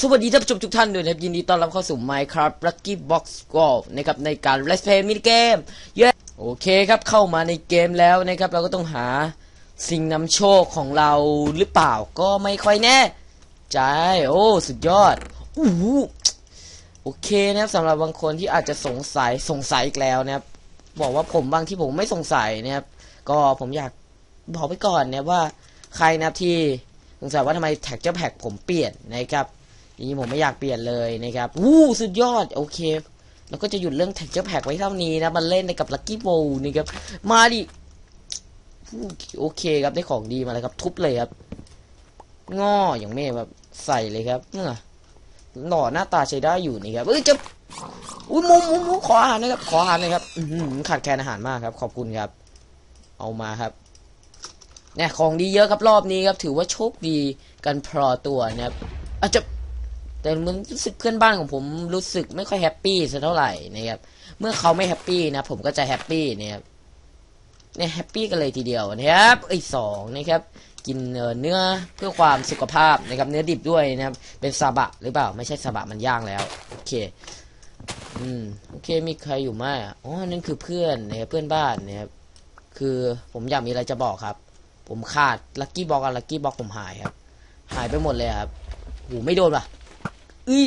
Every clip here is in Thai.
สวัสดีท่านผู้ชมทุกท่านด้วยนะครับยินดีต้อนรับเข้าสู่ Minecraft Lucky Box Golf นะครับในการ Let's Play มินิเกมเย้โอเคครับเข้ามาในเกมแล้วนะครับ เราก็ต้องหาสิ่งนำโชคของเราหรือเปล่าก็ไม่ค่อยแน่ใจโอ้สุดยอดอู้หูโอเคนะครับสำหรับบางคนที่อาจจะสงสัยสงสัยอีกแล้วนะครับบอกว่าผมบางที่ผมไม่สงสัยนะครับก็ผมอยากบอกไปก่อนนะว่าใครนะครับที่สงสัยว่าทำไมแท็กเจ้าแพ็กผมเปลี่ยนนะครับ จริงๆผมไม่อยากเปลี่ยนเลยนะครับวู้สุดยอดโอเคแล้วก็จะหยุดเรื่องแท็กเจ้าแพ็กไว้เท่านี้นะ มันเล่นในกับลั c กี้โบนะครับ มาดิ โอเคครับ ได้ของดีมาแล้วครับ ทุบเลยครับ ง้ออย่างเม่แบบใส่เลยครับเนหล่อหน้าตาใช้ได้อยู่นี่ครับเอ้ยจะอุ้ยมุมมุมมุมขออาหารนะครับ ขออาหารเลยครับอืขาดแคลนอาหารมากครับ ขอบคุณครับ เอามาครับเนี่ยของดีเยอะครับรอบนี้ครับ ถือว่าโชคดีกันพอตัวนะครับอาจจะ แต่มันรู้สึกเพื่อนบ้านของผมรู้สึกไม่ค่อยแฮปปี้สักเท่าไหร่นะครับ เมื่อเขาไม่แฮปปี้นะผมก็จะแฮปปี้นะครับเนี่ยแฮปปี้กันเลยทีเดียวนะครับไอ้สองนะครับ กินเนื้อเพื่อความสุขภาพนะครับเนื้อดิบด้วยนะครับ เป็นซาบะหรือเปล่า ไม่ใช่ซาบะมันย่างแล้ว โอเค อืมโอเคมีใครอยู่ไหมอ๋อนั่นคือเพื่อนนะครับเพื่อนบ้านนะครับคือผมอยากมีอะไรจะบอกครับ ผมขาดลัคกี้บ็อกกับลัคกี้บ็อกผมหายครับ หายไปหมดเลยครับโหไม่โดนว่ะ อุ้ย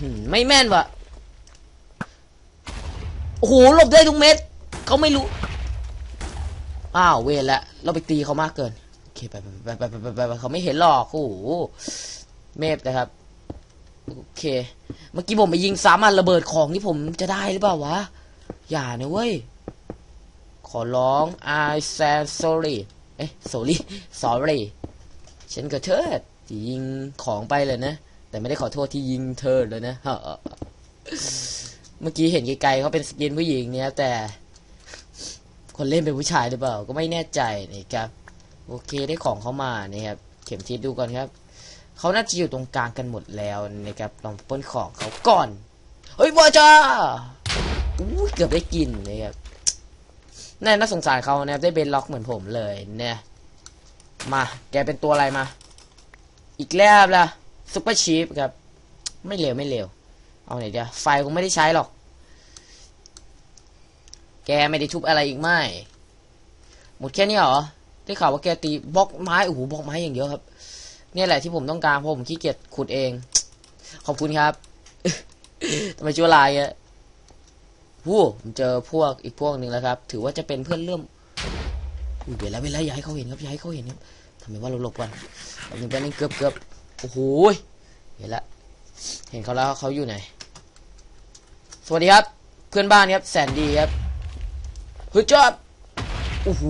หืมไม่แม่นว่ะโอ้โหหลบได้ทุกเม็ดเขาไม่รู้ อ้าวเวรละเราไปตีเขามากเกินโอเคไปไปไปไปไปไปไปเขาไม่เห็นหรอกโอ้โหเมฟนะครับโอเค เมื่อกี้ผมไปยิงซ้ำมันระเบิดของที่ผมจะได้หรือเปล่าวะ อย่านะเว้ย ขอร้อง I said sorry เอ๊ะ sorry sorry ฉันก็เทิดยิงของไปเลยนะ แต่ไม่ได้ขอโทษที่ยิงเธอเลยนะเมื่อกี้เห็นไกลๆเขาเป็นสกินผู้หญิงเนี่ยแต่ คนเล่นเป็นผู้ชายหรือเปล่า ก็ไม่แน่ใจนะครับ โอเคได้ของเขามานะครับ เข็มทิศดูก่อนครับเขาน่าจะอยู่ตรงกลางกันหมดแล้วนะครับลองป้นของเขาก่อน เฮ้ยบอจ้าอู้เกือบได้กินนะครับน่น่าสงสารเขานะครับได้เบนล็อกเหมือนผมเลยเนี่ยมา แกเป็นตัวอะไรมา อีกแล้วล่ะ ซุปเปอร์ชีฟครับ ไม่เร็วไม่เร็ว เอาไหนเดียวไฟคงไม่ได้ใช้หรอก แกไม่ได้ทุบอะไรอีกไหมหมดแค่นี้เหรอ ได้ข่าวว่าแกตีบล็อกไม้ โอ้โหบล็อกไม้อย่างเยอะครับ เนี่ยแหละที่ผมต้องการเพราะผมขี้เกียจขุดเอง ขอบคุณครับทำไมชั่วลายอะวู้ผมเจอพวกอีกพวกหนึ่งแล้วครับ ถือว่าจะเป็นเพื่อนเริ่มอุ้ยเวลาเวลาอย่าให้เขาเห็นครับอย่าให้เขาเห็นครับทำไมว่าเราหลบกันแป๊บนึงแป๊บนึงเกือบเกือบ โอ้โหเห็นละ เห็นเขาแล้วเขาอยู่ไหน สวัสดีครับ เพื่อนบ้านครับ แสนดีครับเฮ้ยจอบโอ้โห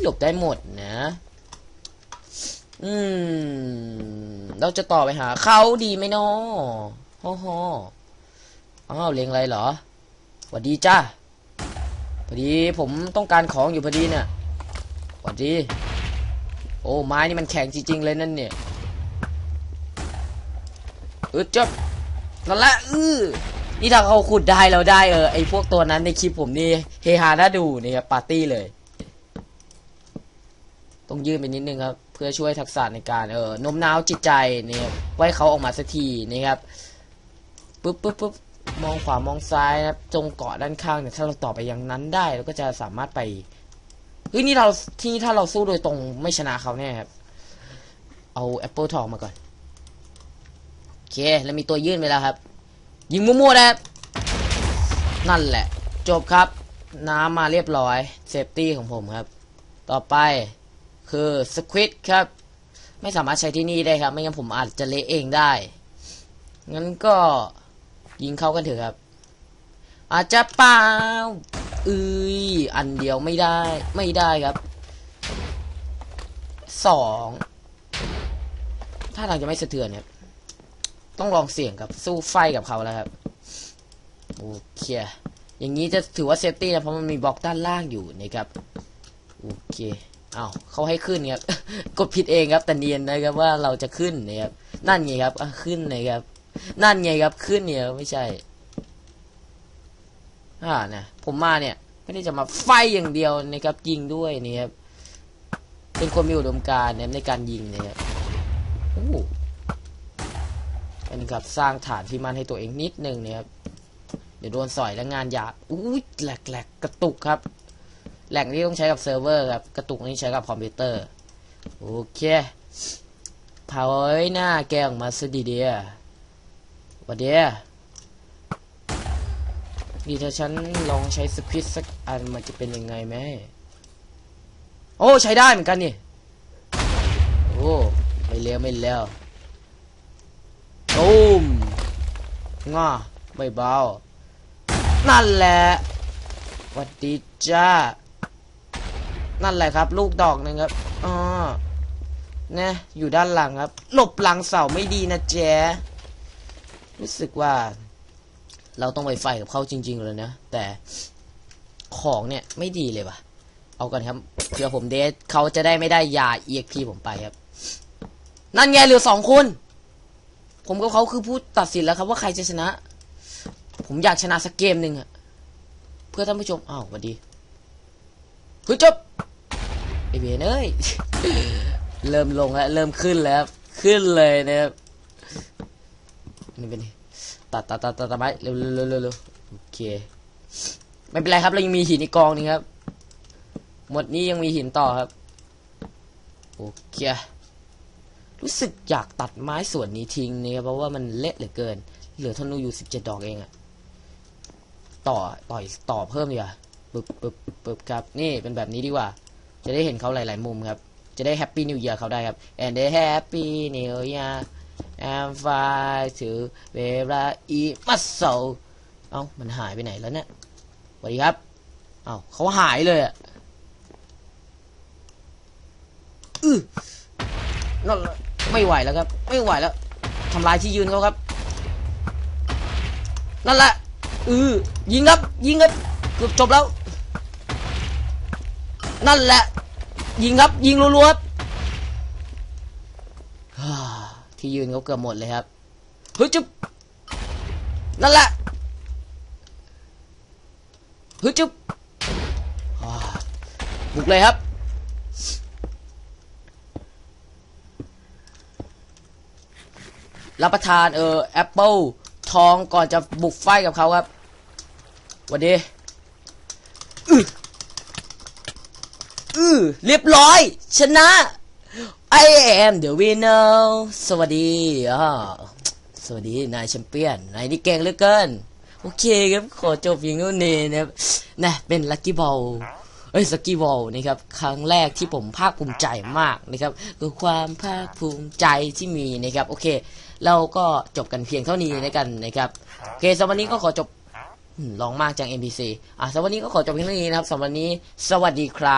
หลบได้หมดนะ อืม เราจะต่อไปหาเขาดีไหมนาะฮ่อฮ่ออ้าวเลงอะไรเหรอสวัสดีจ้าพอดีผมต้องการของอยู่พอดีเนี่ยสวัสดี โอ้ไม้นี่มันแข็งจริงๆเลยนั่นเนี่ย เออจับนั่นแหละอือนี่ถ้าเขาขุดได้เราได้เออไอพวกตัวนั้นในคลิปผมนี่เฮฮาน่าดูนี่ครับปาร์ตี้เลย ต้องยืนไปนิดนึงครับ เพื่อช่วยทักษะในการเออโน้มน้าวจิตใจนี่ครับไว้เขาออกมาสักทีนะครับปึ๊บปึ๊บปึ๊บมองขวามองซ้ายนะครับจงเกาะด้านข้างเนี่ยถ้าเราต่อไปอย่างนั้นได้เราก็จะสามารถไปเฮ้ยนี่เราที่นี่ถ้าเราสู้โดยตรงไม่ชนะเขาแน่ครับ เอาแอปเปิลทองมาก่อน เคแล้วมีตัวยื่นไปแล้วครับ ยิงมั่วๆนะครับนั่นแหละ จบครับ น้ำมาเรียบร้อยเซฟตี้ของผมครับ ต่อไปคือสควิดครับ ไม่สามารถใช้ที่นี่ได้ครับ ไม่งั้นผมอาจจะเละเองได้ งั้นก็ยิงเข้ากันเถอะครับ อาจจะเปล่าเอ้ยอันเดียวไม่ได้ไม่ได้ครับสองถ้าทางจะไม่สะเทือนครับ ต้องลองเสี่ยงกับสู้ไฟกับเขาแล้วครับโอเคอย่างนี้จะถือว่าเซฟตี้นะเพราะมันมีบล็อกด้านล่างอยู่นะครับโอเคอ้าวเขาให้ขึ้นครับกดผิดเองครับแต่เนียนนะครับว่าเราจะขึ้นนะครับนั่นไงครับขึ้นนะครับนั่นไงครับขึ้นเนี่ยไม่ใช่อ่านะผมมาเนี่ยไม่ได้จะมาไฟอย่างเดียวนะครับยิงด้วยนี่ครับเป็นคนมีอุดมการณ์นในการยิงนะครับโอ้ อันนี้ครับสร้างฐานที่มั่นให้ตัวเองนิดนึงเนี่ยครับเดี๋ยวโดนสอยแล้วงานหยาบอุ้ยแหลกแหลกกระตุกครับ แหลกนี้ต้องใช้กับเซิร์ฟเวอร์ครับกระตุกนี้ใช้กับคอมพิวเตอร์โอเคเผาไอ้หน้าแกออกมาซะดีเดียวัดเดียนี่ถ้าฉันลองใช้สควิตสักอันมันจะเป็นยังไงไหมโอ้ใช้ได้เหมือนกันนี่โอ้ไม่เลี้ยวไม่เลี้ยว ตูมง่าไม่เบา นั่นแหละวัดดีจ้า นั่นแหละครับ ลูกดอกนึงครับอ๋อนะอยู่ด้านหลังครับ หลบหลังเสาไม่ดีนะแจ๊รู้สึกว่า เราต้องไปไฟกับเขาจริง ๆ เลยนะ แต่ของเนี่ยไม่ดีเลยว่ะ เอากันครับเพื่อผมเดทเขาจะได้ไม่ได้ยาเอียกพีผมไปครับ นั่นไงเหลือสองคน ผมกับเขาคือผู้ตัดสินแล้วครับว่าใครจะชนะ ผมอยากชนะสักเกมหนึ่งอะเพื่อท่านผู้ชมอ้าวสวัสดีเฮ้ยจบไอเบียนเอ้ยเริ่มลงแล้วเริ่มขึ้นแล้วขึ้นเลยนะครับนี่เป็นตัดตัดตัดตัดตัดไม้เร็วเร็วเร็วเร็วเร็วโอเคไม่เป็นไรครับเรายังมีหินอีกกองนึงครับ หมดนี้ยังมีหินต่อครับโอเค รู้สึกอยากตัดไม้ส่วนนี้ทิ้งเนี่ยเพราะว่ามันเละเหลือเกิน เหลือธนูอยู่สิบเจ็ดดอกเองอะต่อต่อยต่อเพิ่มดีกว่าปึ๊บปึ๊บปึ๊บครับ นี่เป็นแบบนี้ดีกว่า จะได้เห็นเขาหลาย ๆ มุมครับ จะได้แฮปปี้นิว e a ยร์เขาได้ครับ and a happy new year and fly to where e muscle เอ้ามันหายไปไหนแล้วเนี่ยสวัสดีครับ เอ้าเขาหายเลยอะอือนั่นแหละ ไม่ไหวแล้วครับ ไม่ไหวแล้วทำลายที่ยืนเขาครับ นั่นแหละอือยิงครับ ยิงครับเกือบจบแล้ว นั่นแหละ ยิงครับ ยิงรัวๆที่ยืนเขาเกือบหมดเลยครับเฮ้ยจุ๊บนั่นแหละเฮ้ยจุ๊บอ่าบุกเลยครับ รับประทานเออแอปเปิลทองก่อนจะบุกไฟกับเขาครับหวันดีอืออือเรียบร้อย ชนะ I am the winner สวัสดีอ่าสวัสดีนายแชมเปี้ยน นายนี่เก่งเหลือเกิน โอเคครับ ขอจบเพียงเท่านี้นะครับนะเป็นลั c กี้บอลเอ้ยสกี้บอลนะครับครั้งแรกที่ผมภาคภูมิใจมากนะครับคือความภาคภูมิใจที่มีนะครับ โอเค เราก็จบกันเพียงเท่านี้นะกันนะครับโอเคสำหรับวันนี้ก็ขอจบอืมลองมากจัง NPC อะสำหรับวันนี้ก็ขอจบเพียงเท่านี้นะครับสำหรับวันนี้ สวัสดีครับ